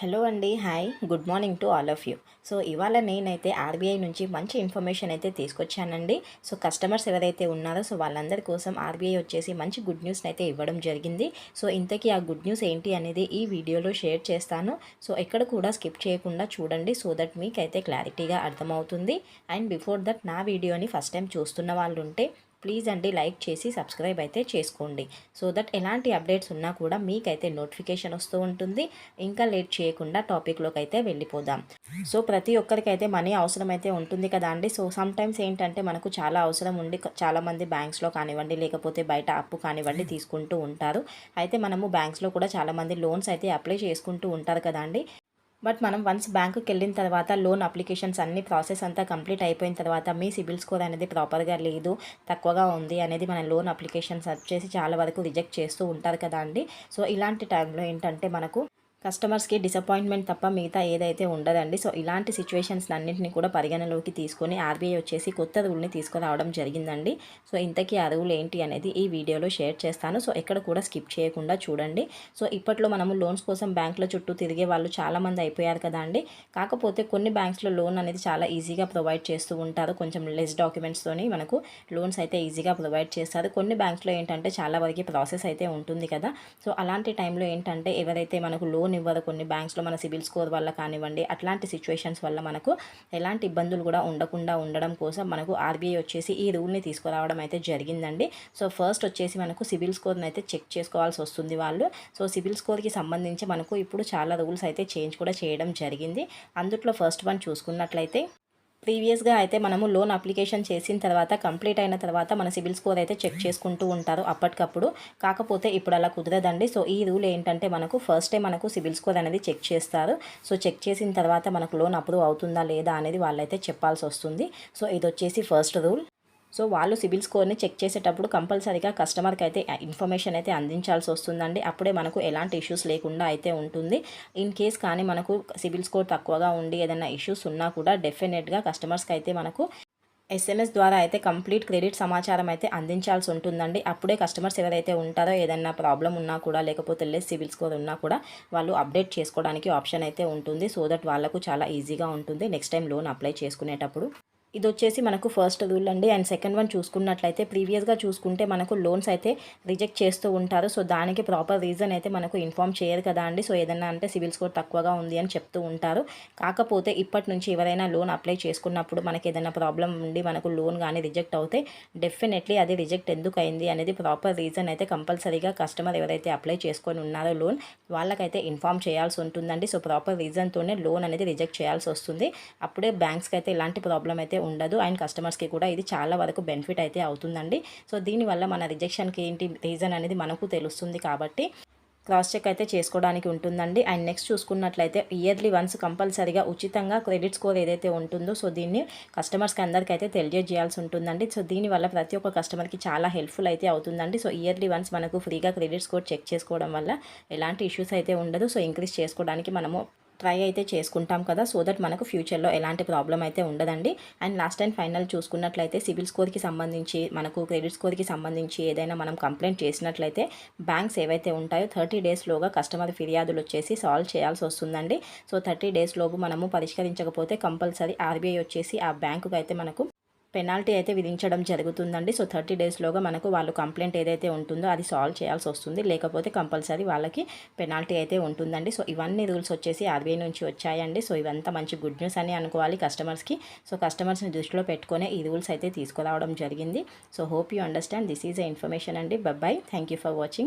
Hello అండి hi good morning to all of you so ఇవాళ నేనైతే ఆర్బీఐ నుంచి మంచి ఇన్ఫర్మేషన్ అయితే తీసుకొచ్చానండి. సో కస్టమర్స్ ఎవరైతే ఉన్నారో సో వాళ్ళందరి కోసం ఆర్బీఐ వచ్చేసి మంచి గుడ్ న్యూస్ అయితే ఇవ్వడం జరిగింది. సో ఇంతకీ ఆ గుడ్ న్యూస్ ఏంటి అనేది ఈ వీడియోలో షేర్ చేస్తాను. సో ఎక్కడ కూడా స్కిప్ చేయకుండా చూడండి సో దట్ మీకైతే క్లారిటీగా అర్థమవుతుంది. అండ్ బిఫోర్ దట్ నా వీడియోని ఫస్ట్ టైం చూస్తున్న వాళ్ళు ఉంటే ప్లీజ్ అండి లైక్ చేసి సబ్స్క్రైబ్ అయితే చేసుకోండి. సో దట్ ఎలాంటి అప్డేట్స్ ఉన్నా కూడా మీకైతే నోటిఫికేషన్ వస్తూ ఉంటుంది. ఇంకా లేట్ చేయకుండా టాపిక్లోకి అయితే వెళ్ళిపోదాం. సో ప్రతి ఒక్కరికైతే మనీ అవసరం అయితే ఉంటుంది కదా అండి. సో సమ్ టైమ్స్ ఏంటంటే మనకు చాలా అవసరం ఉండి చాలామంది బ్యాంక్స్లో కానివ్వండి లేకపోతే బయట అప్పు కానివ్వండి తీసుకుంటూ ఉంటారు. అయితే మనము బ్యాంక్స్లో కూడా చాలామంది లోన్స్ అయితే అప్లై చేసుకుంటూ ఉంటారు కదా అండి. బట్ మనం వన్స్ బ్యాంకుకి వెళ్ళిన తర్వాత లోన్ అప్లికేషన్స్ అన్ని ప్రాసెస్ అంతా కంప్లీట్ అయిపోయిన తర్వాత మీ సిబిల్ స్కోర్ అనేది ప్రాపర్గా లేదు తక్కువగా ఉంది అనేది మన లోన్ అప్లికేషన్స్ వచ్చేసి చాలా వరకు రిజెక్ట్ చేస్తూ ఉంటారు కదా అండి. సో ఇలాంటి టైంలో ఏంటంటే మనకు కస్టమర్స్కి డిసప్పాయింట్మెంట్ తప్ప మిగతా ఏదైతే ఉండదండి. సో ఇలాంటి సిచ్యువేషన్స్ అన్నింటినీ కూడా పరిగణలోకి తీసుకొని ఆర్బీఐ వచ్చేసి కొత్త రూల్ని తీసుకురావడం జరిగిందండి. సో ఇంతకీ ఆ రూల్ ఏంటి అనేది ఈ వీడియోలో షేర్ చేస్తాను. సో ఎక్కడ కూడా స్కిప్ చేయకుండా చూడండి. సో ఇప్పట్లో మనము లోన్స్ కోసం బ్యాంకుల చుట్టూ తిరిగే వాళ్ళు చాలామంది అయిపోయారు కదా అండి. కాకపోతే కొన్ని బ్యాంక్స్లో లోన్ అనేది చాలా ఈజీగా ప్రొవైడ్ చేస్తూ ఉంటారు. కొంచెం లెస్ డాక్యుమెంట్స్తోని మనకు లోన్స్ అయితే ఈజీగా ప్రొవైడ్ చేస్తారు. కొన్ని బ్యాంక్స్లో ఏంటంటే చాలా వరకు ప్రాసెస్ అయితే ఉంటుంది కదా. సో అలాంటి టైంలో ఏంటంటే ఎవరైతే మనకు లోన్ లోన్ ఇవ్వదు కొన్ని బ్యాంక్స్లో మన సిబిల్ స్కోర్ వల్ల కానివ్వండి. అట్లాంటి సిచ్యువేషన్స్ వల్ల మనకు ఎలాంటి ఇబ్బందులు కూడా ఉండకుండా ఉండడం కోసం మనకు ఆర్బీఐ వచ్చేసి ఈ రూల్ని తీసుకురావడం అయితే జరిగిందండి. సో ఫస్ట్ వచ్చేసి మనకు సిబిల్ స్కోర్ని అయితే చెక్ చేసుకోవాల్సి వస్తుంది వాళ్ళు. సో సిబిల్ స్కోర్కి సంబంధించి మనకు ఇప్పుడు చాలా రూల్స్ అయితే చేంజ్ కూడా చేయడం జరిగింది. అందుట్లో ఫస్ట్ వన్ చూసుకున్నట్లయితే ప్రీవియస్గా అయితే మనము లోన్ అప్లికేషన్ చేసిన తర్వాత కంప్లీట్ అయిన తర్వాత మన సిబిల్ స్కోర్ అయితే చెక్ చేసుకుంటూ ఉంటారు అప్పటికప్పుడు. కాకపోతే ఇప్పుడు అలా కుదరదండి. సో ఈ రూల్ ఏంటంటే మనకు ఫస్ట్ టైం మనకు సిబిల్ స్కోర్ అనేది చెక్ చేస్తారు. సో చెక్ చేసిన తర్వాత మనకు లోన్ అప్రూవ్ అవుతుందా లేదా అనేది వాళ్ళైతే చెప్పాల్సి వస్తుంది. సో ఇది వచ్చేసి ఫస్ట్ రూల్. సో వాళ్ళు సిబిల్ స్కోర్ని చెక్ చేసేటప్పుడు కంపల్సరీగా కస్టమర్కి అయితే ఇన్ఫర్మేషన్ అయితే అందించాల్సి వస్తుందండి. అప్పుడే మనకు ఎలాంటి ఇష్యూస్ లేకుండా అయితే ఉంటుంది. ఇన్ కేస్ కానీ మనకు సిబిల్ స్కోర్ తక్కువగా ఉండి ఏదైనా ఇష్యూస్ ఉన్నా కూడా డెఫినెట్గా కస్టమర్స్కి అయితే మనకు ఎస్ఎంఎస్ ద్వారా అయితే కంప్లీట్ క్రెడిట్ సమాచారం అయితే అందించాల్సి ఉంటుందండి. అప్పుడే కస్టమర్స్ ఎవరైతే ఉంటారో ఏదైనా ప్రాబ్లం ఉన్నా కూడా లేకపోతే లెస్ సివిల్ స్కోర్ ఉన్నా కూడా వాళ్ళు అప్డేట్ చేసుకోవడానికి ఆప్షన్ అయితే ఉంటుంది. సో దట్ వాళ్ళకు చాలా ఈజీగా ఉంటుంది. నెక్స్ట్ టైం లోన్ అప్లై చేసుకునేటప్పుడు. ఇది వచ్చేసి మనకు ఫస్ట్ రూల్ అండి. అండ్ సెకండ్ వన్ చూసుకున్నట్లయితే ప్రీవియస్గా చూసుకుంటే మనకు లోన్స్ అయితే రిజెక్ట్ చేస్తూ ఉంటారు. సో దానికి ప్రాపర్ రీజన్ అయితే మనకు ఇన్ఫామ్ చేయరు కదా అండి. సో ఏదైనా అంటే సివిల్ స్కోర్ తక్కువగా ఉంది అని చెప్తూ ఉంటారు. కాకపోతే ఇప్పటి నుంచి ఎవరైనా లోన్ అప్లై చేసుకున్నప్పుడు మనకి ఏదైనా ప్రాబ్లం ఉండి మనకు లోన్ కానీ రిజెక్ట్ అవుతే డెఫినెట్లీ అది రిజెక్ట్ ఎందుకు అయింది అనేది ప్రాపర్ రీజన్ అయితే కంపల్సరీగా కస్టమర్ ఎవరైతే అప్లై చేసుకొని ఉన్నారో లోన్ వాళ్ళకైతే ఇన్ఫామ్ చేయాల్సి ఉంటుందండి. సో ప్రాపర్ రీజన్తోనే లోన్ అనేది రిజెక్ట్ చేయాల్సి వస్తుంది. అప్పుడే బ్యాంక్స్కి అయితే ఇలాంటి ప్రాబ్లం అయితే ఉండదు. అండ్ కస్టమర్స్కి కూడా ఇది చాలా వరకు బెనిఫిట్ అయితే అవుతుందండి. సో దీనివల్ల మన రిజెక్షన్కి ఏంటి రీజన్ అనేది మనకు తెలుస్తుంది కాబట్టి క్రాస్ చెక్ అయితే చేసుకోవడానికి ఉంటుందండి. అండ్ నెక్స్ట్ చూసుకున్నట్లయితే ఇయర్లీ వన్స్ కంపల్సరీగా ఉచితంగా క్రెడిట్ స్కోర్ ఏదైతే ఉంటుందో సో దీన్ని కస్టమర్స్కి అందరికీ అయితే తెలియజేయాల్సి ఉంటుందండి. సో దీనివల్ల ప్రతి ఒక్క కస్టమర్కి చాలా హెల్ప్ఫుల్ అయితే అవుతుందండి. సో ఇయర్లీ వన్స్ మనకు ఫ్రీగా క్రెడిట్ స్కోర్ చెక్ చేసుకోవడం వల్ల ఎలాంటి ఇష్యూస్ అయితే ఉండదు. సో ఇంక్రీజ్ చేసుకోవడానికి మనము ట్రై అయితే చేసుకుంటాం కదా సో దట్ మనకు ఫ్యూచర్లో ఎలాంటి ప్రాబ్లం అయితే ఉండదండి. అండ్ లాస్ట్ అండ్ ఫైనల్ చూసుకున్నట్లయితే సివిల్ స్కోర్కి సంబంధించి మనకు క్రెడిట్ స్కోర్కి సంబంధించి ఏదైనా మనం కంప్లైంట్ చేసినట్లయితే బ్యాంక్స్ ఏవైతే ఉంటాయో థర్టీ డేస్లోగా కస్టమర్ ఫిర్యాదులు వచ్చేసి సాల్వ్ చేయాల్సి వస్తుందండి. సో థర్టీ డేస్లోపు మనము పరిష్కరించకపోతే కంపల్సరీ ఆర్బీఐ వచ్చేసి ఆ బ్యాంకుకి అయితే మనకు పెనాల్టీ అయితే విధించడం జరుగుతుందండి. సో థర్టీ డేస్లోగా మనకు వాళ్ళు కంప్లైంట్ ఏదైతే ఉంటుందో అది సాల్వ్ చేయాల్సి వస్తుంది. లేకపోతే కంపల్సరీ వాళ్ళకి పెనాల్టీ అయితే ఉంటుందండి. సో ఇవన్నీ రూల్స్ వచ్చేసి ఆర్బీఐ నుంచి వచ్చాయండి. సో ఇవంతా మంచి గుడ్ న్యూస్ అని అనుకోవాలి కస్టమర్స్కి. సో కస్టమర్స్ని దృష్టిలో పెట్టుకునే ఈ రూల్స్ అయితే తీసుకురావడం జరిగింది. So hope you understand. This is a information అండి. Bye bye thank you for watching.